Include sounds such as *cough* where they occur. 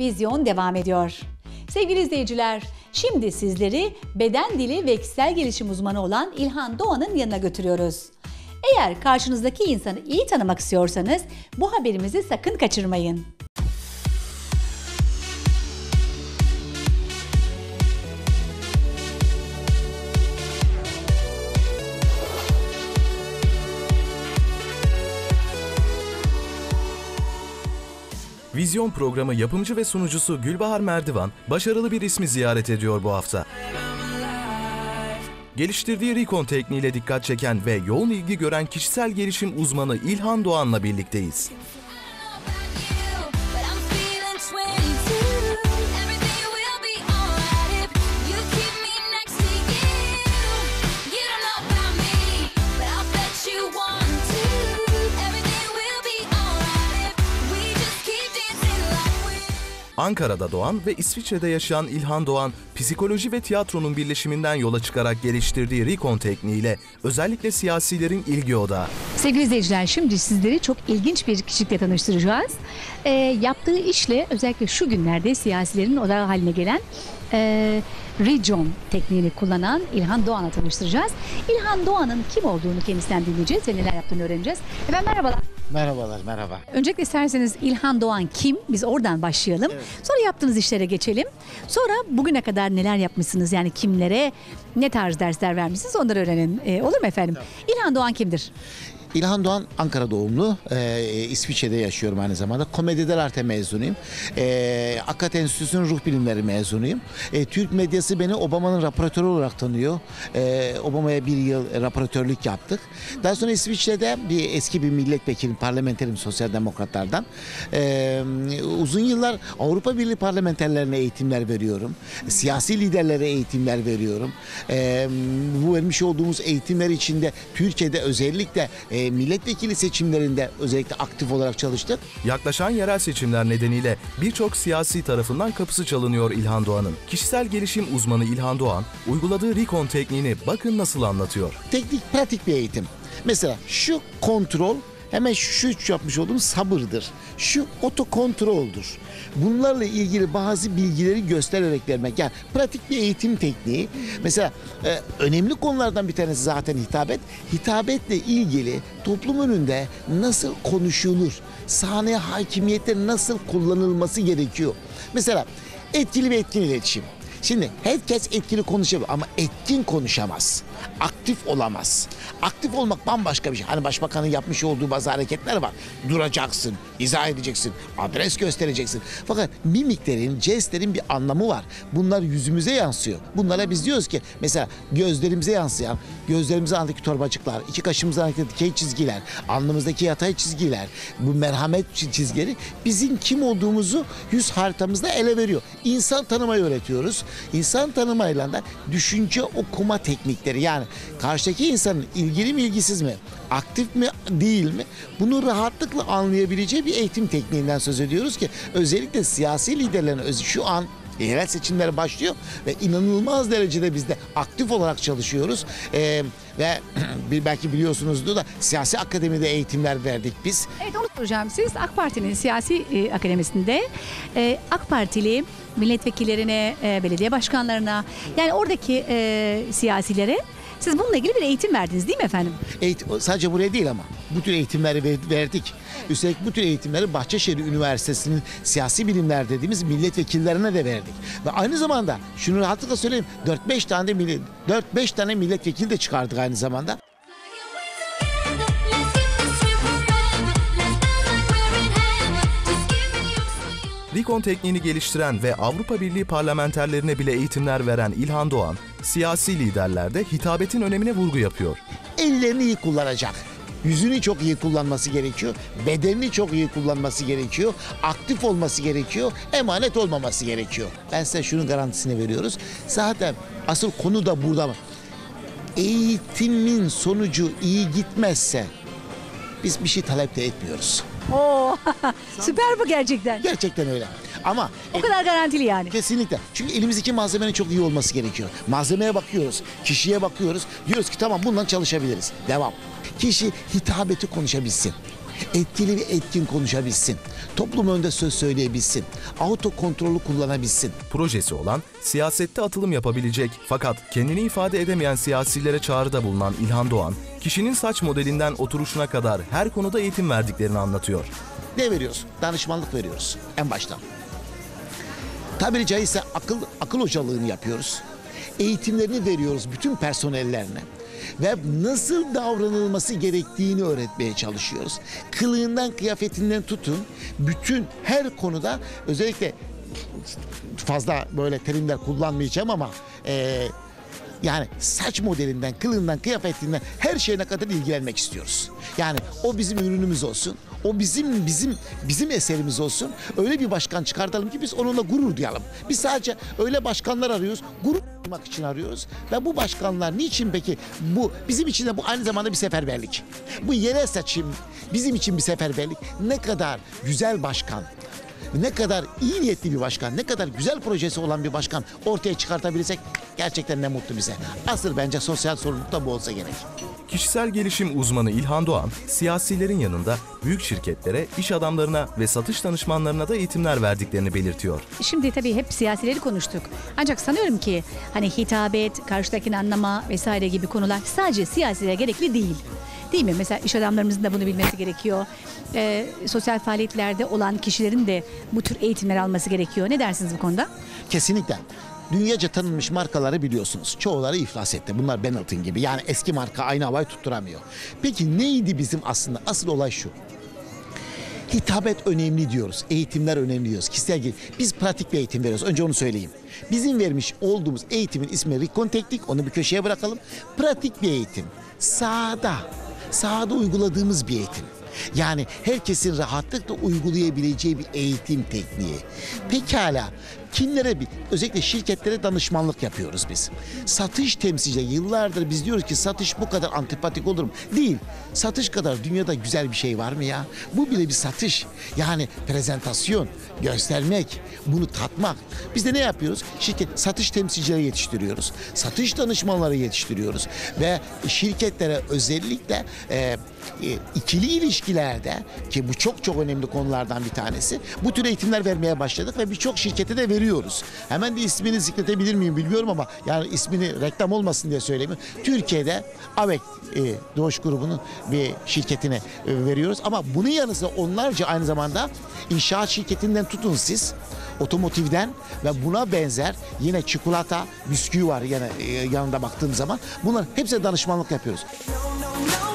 Vizyon devam ediyor. Sevgili izleyiciler, şimdi sizleri beden dili ve kişisel gelişim uzmanı olan İlhan Doğan'ın yanına götürüyoruz. Eğer karşınızdaki insanı iyi tanımak istiyorsanız bu haberimizi sakın kaçırmayın. Vizyon programı yapımcı ve sunucusu Gülbahar Merdivan başarılı bir ismi ziyaret ediyor bu hafta. Geliştirdiği Recon tekniğiyle dikkat çeken ve yoğun ilgi gören kişisel gelişim uzmanı İlhan Doğan'la birlikteyiz. Ankara'da doğan ve İsviçre'de yaşayan İlhan Doğan, psikoloji ve tiyatronun birleşiminden yola çıkarak geliştirdiği Recon tekniğiyle özellikle siyasilerin ilgi odağı. Sevgili izleyiciler şimdi sizleri çok ilginç bir kişilikle tanıştıracağız. Ee, yaptığı işle özellikle şu günlerde siyasilerin odağı haline gelen e, Region tekniğini kullanan İlhan Doğan'la tanıştıracağız. İlhan Doğan'ın kim olduğunu kendisinden dinleyeceğiz ve neler yaptığını öğreneceğiz. Efendim merhabalar. Merhabalar, merhaba. Öncelikle isterseniz İlhan Doğan kim? Biz oradan başlayalım. Sonra yaptığınız işlere geçelim. Sonra bugüne kadar neler yapmışsınız? Yani kimlere ne tarz dersler vermişsiniz onları öğrenelim. Ee, olur mu efendim? İlhan Doğan kimdir? İlhan Doğan Ankara doğumlu. Ee, İsviçre'de yaşıyorum aynı zamanda. Komedi arte mezunuyum. Ee, Akat Enstitüsü'nün ruh bilimleri mezunuyum. Ee, Türk medyası beni Obama'nın raporatörü olarak tanıyor. Ee, Obama'ya bir yıl raporatörlük yaptık. Daha sonra İsviçre'de bir eski bir milletvekili, parlamenterim sosyal demokratlardan. Ee, uzun yıllar Avrupa Birliği parlamenterlerine eğitimler veriyorum. Siyasi liderlere eğitimler veriyorum. Ee, bu vermiş olduğumuz eğitimler içinde Türkiye'de özellikle e, milletvekili seçimlerinde özellikle aktif olarak çalıştık. Yaklaşan yerel seçimler nedeniyle birçok siyasi tarafından kapısı çalınıyor İlhan Doğan'ın. Kişisel gelişim uzmanı İlhan Doğan, uyguladığı Recon tekniğini bakın nasıl anlatıyor. Teknik, pratik bir eğitim. Mesela şu kontrol hemen şu üç yapmış olduğum sabırdır. Şu otokontroldür. Bunlarla ilgili bazı bilgileri göstererek vermek. Yani pratik bir eğitim tekniği. Mesela e, önemli konulardan bir tanesi zaten hitabet. Hitabetle ilgili toplum önünde nasıl konuşulur? Sahneye hakimiyette nasıl kullanılması gerekiyor? Mesela etkili ve etkin iletişim. Şimdi herkes etkili konuşabilir ama etkin konuşamaz. Aktif olamaz. Aktif olmak bambaşka bir şey. Hani başbakanın yapmış olduğu bazı hareketler var. Duracaksın, izah edeceksin, adres göstereceksin. Fakat mimiklerin, jestlerin bir anlamı var. Bunlar yüzümüze yansıyor. Bunlara biz diyoruz ki mesela gözlerimize yansıyan, gözlerimize andaki torbacıklar, iki kaşımızdaki dikey çizgiler, alnımızdaki yatay çizgiler, bu merhamet çi- çizgileri bizim kim olduğumuzu yüz haritamızda ele veriyor. İnsan tanımayı öğretiyoruz. İnsan tanımayla da düşünce okuma teknikleri yani karşıdaki insanın ilgili mi ilgisiz mi, aktif mi değil mi bunu rahatlıkla anlayabileceği bir eğitim tekniğinden söz ediyoruz ki özellikle siyasi liderlerin şu an yerel seçimler başlıyor ve inanılmaz derecede biz de aktif olarak çalışıyoruz. Ee, ve *clears throat* belki biliyorsunuzdur da siyasi akademide eğitimler verdik biz. Evet onu soracağım. Siz AK Parti'nin siyasi e, akademisinde e, AK Partili milletvekillerine, e, belediye başkanlarına yani oradaki e, siyasilere siz bununla ilgili bir eğitim verdiniz değil mi efendim? Eğitim, sadece buraya değil ama bu tür eğitimleri ver- verdik. Üstelik bu tür eğitimleri Bahçeşehir Üniversitesi'nin siyasi bilimler dediğimiz milletvekillerine de verdik. Ve aynı zamanda şunu rahatlıkla söyleyeyim 4-5 tane millet, 4-5 tane milletvekili de çıkardık aynı zamanda. Recon tekniğini geliştiren ve Avrupa Birliği parlamenterlerine bile eğitimler veren İlhan Doğan, siyasi liderlerde hitabetin önemine vurgu yapıyor. ellerini iyi kullanacak. Yüzünü çok iyi kullanması gerekiyor. Bedenini çok iyi kullanması gerekiyor. Aktif olması gerekiyor. Emanet olmaması gerekiyor. Ben size şunun garantisini veriyoruz. Zaten asıl konu da burada mı? Eğitimin sonucu iyi gitmezse biz bir şey talep de etmiyoruz. Oo, *laughs* süper bu gerçekten. Gerçekten öyle. Ama O kadar garantili yani. Kesinlikle. Çünkü elimizdeki malzemenin çok iyi olması gerekiyor. Malzemeye bakıyoruz, kişiye bakıyoruz. Diyoruz ki tamam bundan çalışabiliriz. Devam. Kişi hitabeti konuşabilsin. etkili ve etkin konuşabilsin. Toplum önünde söz söyleyebilsin. Auto kontrolü kullanabilsin. Projesi olan, siyasette atılım yapabilecek fakat kendini ifade edemeyen siyasilere çağrıda bulunan İlhan Doğan, kişinin saç modelinden oturuşuna kadar her konuda eğitim verdiklerini anlatıyor. Ne veriyoruz? Danışmanlık veriyoruz en baştan. Tabiri caizse akıl, akıl hocalığını yapıyoruz. Eğitimlerini veriyoruz bütün personellerine. Ve nasıl davranılması gerektiğini öğretmeye çalışıyoruz. Kılığından, kıyafetinden tutun. Bütün her konuda özellikle fazla böyle terimler kullanmayacağım ama eee, yani saç modelinden, kılığından, kıyafetinden her şeyine kadar ilgilenmek istiyoruz. Yani o bizim ürünümüz olsun. O bizim bizim bizim eserimiz olsun. Öyle bir başkan çıkartalım ki biz onunla gurur duyalım. Biz sadece öyle başkanlar arıyoruz. Gurur duymak için arıyoruz. Ve bu başkanlar niçin peki bu bizim için de bu aynı zamanda bir seferberlik. Bu yerel seçim bizim için bir seferberlik. Ne kadar güzel başkan, ne kadar iyi niyetli bir başkan, ne kadar güzel projesi olan bir başkan ortaya çıkartabilirsek gerçekten ne mutlu bize. Asıl bence sosyal sorumluluk da bu olsa gerek. Kişisel gelişim uzmanı İlhan Doğan, siyasilerin yanında büyük şirketlere, iş adamlarına ve satış danışmanlarına da eğitimler verdiklerini belirtiyor. Şimdi tabii hep siyasileri konuştuk. Ancak sanıyorum ki hani hitabet, karşıdakini anlama vesaire gibi konular sadece siyasilere gerekli değil. Değil mi? Mesela iş adamlarımızın da bunu bilmesi gerekiyor. Ee, sosyal faaliyetlerde olan kişilerin de bu tür eğitimler alması gerekiyor. Ne dersiniz bu konuda? Kesinlikle. Dünyaca tanınmış markaları biliyorsunuz. Çoğuları iflas etti. Bunlar Benetton gibi. Yani eski marka aynı havayı tutturamıyor. Peki neydi bizim aslında? Asıl olay şu. Hitabet önemli diyoruz. Eğitimler önemli diyoruz. Kişisel gel- Biz pratik bir eğitim veriyoruz. Önce onu söyleyeyim. Bizim vermiş olduğumuz eğitimin ismi Recon Teknik. Onu bir köşeye bırakalım. Pratik bir eğitim. Sahada. Sahada uyguladığımız bir eğitim. Yani herkesin rahatlıkla uygulayabileceği bir eğitim tekniği. Pekala kimlere bir özellikle şirketlere danışmanlık yapıyoruz biz. Satış temsilcileri yıllardır biz diyoruz ki satış bu kadar antipatik olur mu? Değil. Satış kadar dünyada güzel bir şey var mı ya? Bu bile bir satış. Yani prezentasyon, göstermek, bunu tatmak. Biz de ne yapıyoruz? Şirket satış temsilcileri yetiştiriyoruz. Satış danışmanları yetiştiriyoruz ve şirketlere özellikle e, e, ikili ilişkilerde ki bu çok çok önemli konulardan bir tanesi. Bu tür eğitimler vermeye başladık ve birçok şirkete de veriyoruz. Hemen de ismini zikredebilir miyim bilmiyorum ama yani ismini reklam olmasın diye söyleyeyim. Türkiye'de AVEK e, Doğuş grubunun bir şirketine e, veriyoruz ama bunun yanı sıra onlarca aynı zamanda inşaat şirketinden tutun siz otomotivden ve buna benzer yine çikolata, bisküvi var yine e, yanında baktığım zaman. Bunlar hepsine danışmanlık yapıyoruz. No, no, no.